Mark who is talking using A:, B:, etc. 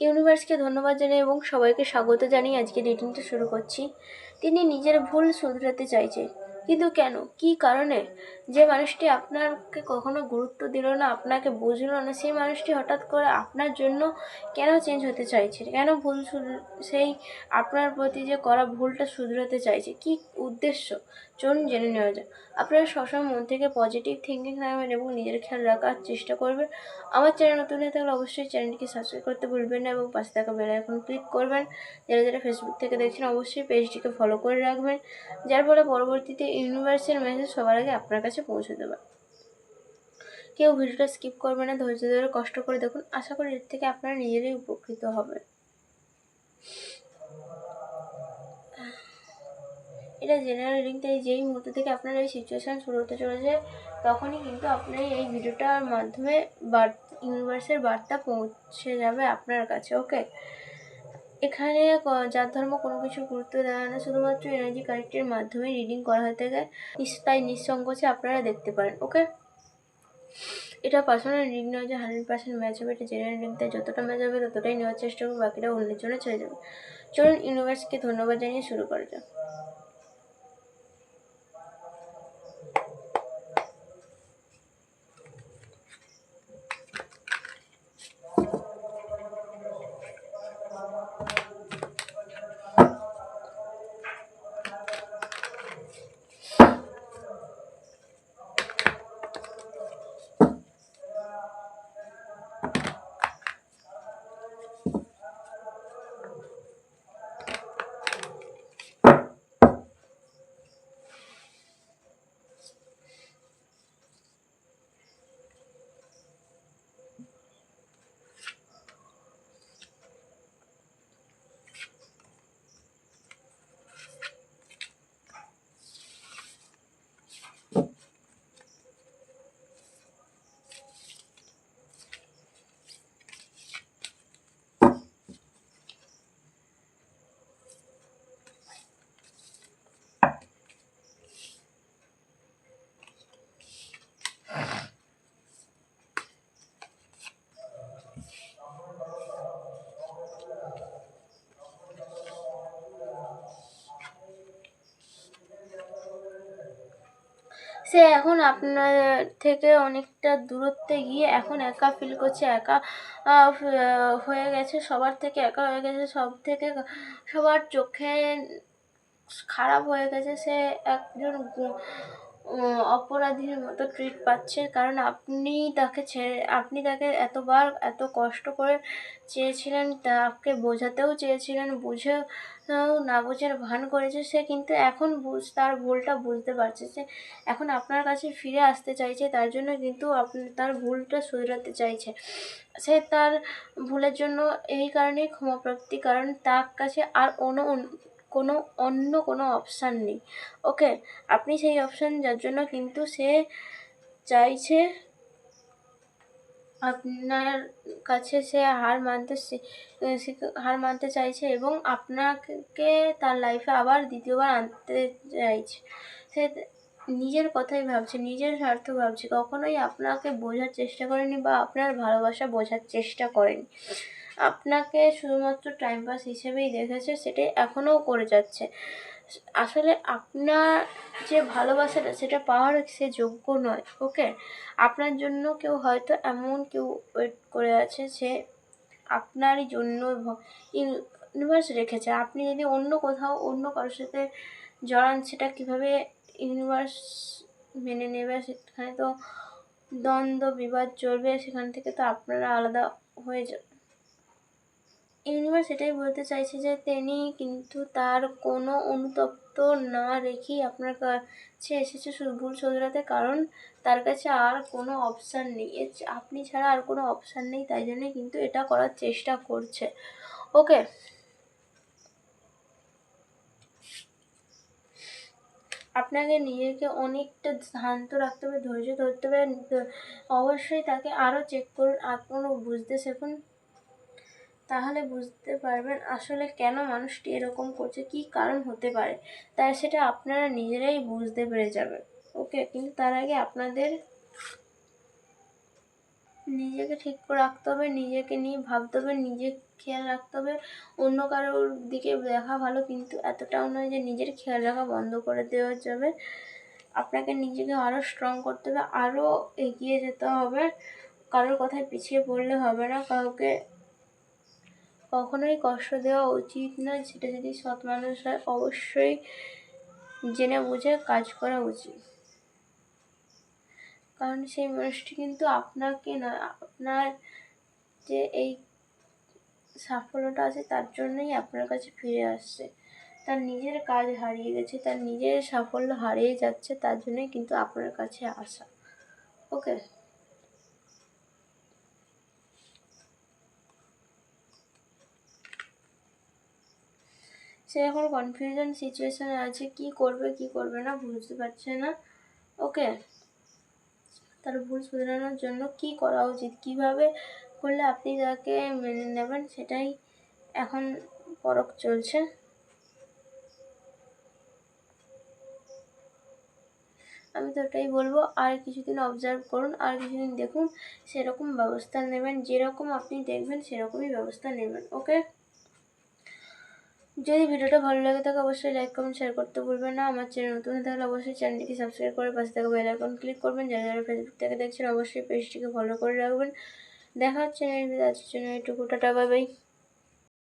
A: ইউনিভার্সকে ধন্যবাদ জানাই এবং সবাইকে স্বাগত জানিয়ে আজকে রিডিংটা শুরু করছি। তিনি নিজের ভুল শুধরাতে চাইছে। কিন্তু কেন? কি কারণে? যে মানুষটি আপনাকে কখনো গুরুত্ব দিল না, আপনাকে বুঝলো না, সেই মানুষটি হঠাৎ করে আপনার জন্য কেন চেঞ্জ হতে চাইছে? কেন ভুল সেই আপনার প্রতি যে করা ভুলটা শুধরাতে চাইছে? কি উদ্দেশ্য? চলুন জেনে নেওয়া যাক। আপনারা সবসময় মন থেকে পজিটিভ থিঙ্কিং রাখবেন এবং নিজের খেয়াল রাখার চেষ্টা করবেন। আমার চ্যানেল নতুন হয়ে থাকলে অবশ্যই চ্যানেলটিকে সাবস্ক্রাইব করতে ভুলবেন না এবং পাশে থাকা বেল এখন ক্লিক করবেন। যারা যারা ফেসবুক থেকে দেখছেন, অবশ্যই পেজটিকে ফলো করে রাখবেন। যার ফলে পরবর্তীতে ইউনিভার্সের মেসেজ সবার আগে আপনার কাছে পৌঁছে দেবে কেউ ভিডিওটা স্কিপ করবে না, ধৈর্য ধরে কষ্ট করে দেখুন। আশা করি এর থেকে আপনারা নিজেরাই উপকৃত হবেন। এটা জেনারেল রিডিং তাই যেই মুহূর্ত থেকে আপনার এই সিচুয়েশান শুরু হতে চলেছে, তখনই কিন্তু আপনি এই ভিডিওটার মাধ্যমে বার ইউনিভার্সের বার্তা পৌঁছে যাবে আপনার কাছে ওকে এখানে জাত ধর্ম কোনো কিছু গুরুত্ব দেওয়া না। শুধুমাত্র এনার্জি কারেক্টের মাধ্যমে রিডিং করা হয়ে থাকে তাই নিঃসংকোচে আপনারা দেখতে পারেন ওকে এটা পার্সোনাল রিডিং নয় যে হান্ড্রেড পার্সেন্ট ম্যাচ হবে, এটা জেনারেল রিডিং তাই যতটা ম্যাচ হবে ততটাই নেওয়ার চেষ্টা করব, বাকিটা অন্যের জন্য ছেড়ে যাবে চলুন ইউনিভার্সকে ধন্যবাদ জানিয়ে শুরু করা যাক। সে এখন আপনার থেকে অনেকটা দূরত্বে গিয়ে এখন একা ফিল করছে, একা হয়ে গেছে, সবার থেকে একা হয়ে গেছে, সব থেকে সবার চোখে খারাপ হয়ে গেছে। সে একজন অপরাধীর মতো ট্রিট পাচ্ছে। কারণ আপনি তাকে ছেড়ে, আপনি তাকে এতবার এত কষ্ট করে চেয়েছিলেন, তাকে বোঝাতেও চেয়েছিলেন, বুঝেও না বোঝার ভান করেছে সে, কিন্তু এখন বুঝ, তার ভুলটা বুঝতে পারছে সে। এখন আপনার কাছে ফিরে আসতে চাইছে, তার জন্য কিন্তু আপনি তার ভুলটা শুধরাতে চাইছে। সে তার ভুলের জন্য এই কারণেই ক্ষমাপ্রাপ্তি, কারণ তার কাছে আর অন্য কোনো অন্য কোনো অপশান নেই। ওকে আপনি সেই অপশান যার জন্য কিন্তু সে চাইছে আপনার কাছে সে হার মানতে হার মানতে চাইছে এবং আপনাকে তার লাইফে আবার দ্বিতীয়বার আনতে চাইছে। সে নিজের কথাই ভাবছে, নিজের স্বার্থ ভাবছে, কখনোই আপনাকে বোঝার চেষ্টা করেনি বা আপনার ভালোবাসা বোঝার চেষ্টা করেনি। আপনাকে শুধুমাত্র টাইম পাস হিসেবেই দেখেছে, সেটাই এখনও করে যাচ্ছে। আসলে আপনার যে ভালোবাসাটা, সেটা পাওয়ার সে যোগ্য নয় ওকে আপনার জন্য কেউ হয়তো এমন কেউ ওয়েট করে আছে যে আপনারই জন্য ইউনিভার্স রেখেছে। আপনি যদি অন্য কোথাও অন্য কারোর সাথে জড়ান, সেটা কীভাবে ইউনিভার্স মেনে নেবে? সেখানে তো দ্বন্দ্ব, বিবাদ চলবে, সেখান থেকে তো আপনারা আলাদা হয়ে ইউনিভার্স এটাই বলতে চাইছে যে তিনি কিন্তু তার কোনো অনুতপ্ত না রেখেই আপনার কাছে এসেছে ভুল শুধরাতে কারণ তার কাছে আর কোনো অপশান নেই। আপনি ছাড়া আর কোনো অপশান নেই, তাই জন্য কিন্তু এটা করার চেষ্টা করছে। ওকে। আপনাকে নিজেকে অনেকটা শান্ত রাখতে হবে, ধৈর্য ধরতে হবে। অবশ্যই তাকে আরও চেক করুন এখনও বুঝতে শিখুন। তাহলে বুঝতে পারবেন আসলে কেন মানুষটি এরকম করছে, কী কারণ হতে পারে। তাই সেটা আপনারা নিজেরাই বুঝতে পেরে যাবেন। ওকে, কিন্তু তার আগে আপনাদের নিজেকে ঠিক করে রাখতে হবে, নিজেকে নিয়ে ভাবতে হবে নিজের খেয়াল রাখতে হবে। অন্য কারোর দিকে দেখা ভালো, কিন্তু এতটাও নয় যে নিজের খেয়াল রাখা বন্ধ করে দেওয়া যাবে। আপনাকে নিজেকে আরও স্ট্রং করতে হবে, আরও এগিয়ে যেতে হবে। কারোর কথায় পিছিয়ে পড়লে হবে না, কাউকে কখনোই কষ্ট দেওয়া উচিত নয়। সেটা যদি সৎ মানুষ হয়, অবশ্যই জেনে বুঝে কাজ করা উচিত। কারণ সেই মানুষটি কিন্তু আপনাকে নয় আপনার যে এই সাফল্যটা আছে, তার জন্যই আপনার কাছে ফিরে আসছে। তার নিজের কাজ হারিয়ে গেছে, তার নিজের সাফল্য হারিয়ে যাচ্ছে, তার জন্যই কিন্তু আপনার কাছে আসা। ওকে সে এখন কনফিউশন সিচুয়েশনে আছে, কি করবে কি করবে না, বুঝতে পারছে না। ওকে তার ভুল শুধরানোর জন্য কি করা উচিত? কীভাবে করলে আপনি তাকে মেনে নেবেন? সেটাই এখন পরখ চলছে। আমি তো ওটাই বলব, আর কিছুদিন অবজার্ভ করুন, আর কিছুদিন দেখুন, সেরকম ব্যবস্থা নেবেন। যেরকম আপনি দেখবেন, সেরকমই ব্যবস্থা নেবেন। ওকে যদি ভিডিওটা ভালো লাগে থাকে, অবশ্যই লাইক কমেন্ট শেয়ার করতে ভুলবেন না। আমার চ্যানেল নতুন থাকলে অবশ্যই চ্যানেলটিকে সাবস্ক্রাইব করে পাশে থাকা বেল আইকন ক্লিক করবেন। যারা যারা ফেসবুক থেকে দেখছেন, অবশ্যই পেজটিকে ফলো করে রাখবেন। দেখা হচ্ছে আজকের জন্য এটুকু টাটা বাই বাই